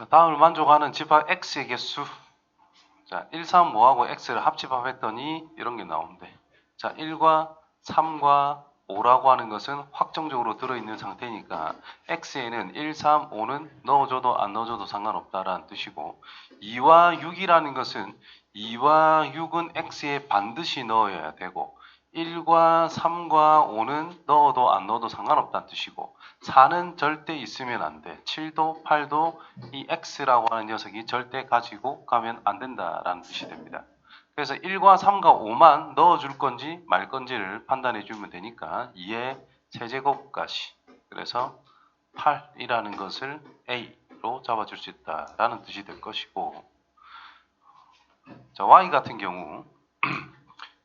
자, 다음을 만족하는 집합 x의 개수. 자, 1, 3, 5하고 x를 합집합했더니 이런 게 나오는데. 자, 1과 3과 5라고 하는 것은 확정적으로 들어있는 상태니까 x에는 1, 3, 5는 넣어줘도 안 넣어줘도 상관없다라는 뜻이고 2와 6이라는 것은 2와 6은 x에 반드시 넣어야 되고 1과 3과 5는 넣어도 안 넣어도 상관없다는 뜻이고 4는 절대 있으면 안 돼. 7도 8도 이 x라고 하는 녀석이 절대 가지고 가면 안 된다라는 뜻이 됩니다. 그래서 1과 3과 5만 넣어줄 건지 말 건지를 판단해 주면 되니까 2의 세제곱까지 그래서 8이라는 것을 a로 잡아줄 수 있다라는 뜻이 될 것이고 자 y 같은 경우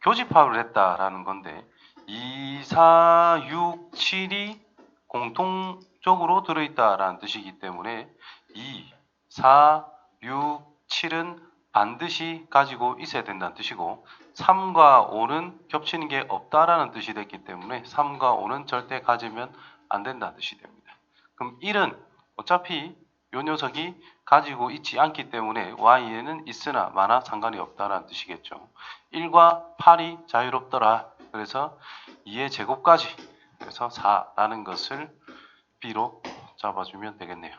교집합을 했다라는 건데 2, 4, 6, 7이 공통적으로 들어있다라는 뜻이기 때문에 2, 4, 6, 7은 반드시 가지고 있어야 된다는 뜻이고 3과 5는 겹치는 게 없다라는 뜻이 됐기 때문에 3과 5는 절대 가지면 안 된다는 뜻이 됩니다. 그럼 1은 어차피 요 녀석이 가지고 있지 않기 때문에 y에는 있으나 마나 상관이 없다라는 뜻이겠죠. 1과 8이 자유롭더라. 그래서 2의 제곱까지 그래서 4라는 것을 b로 잡아주면 되겠네요.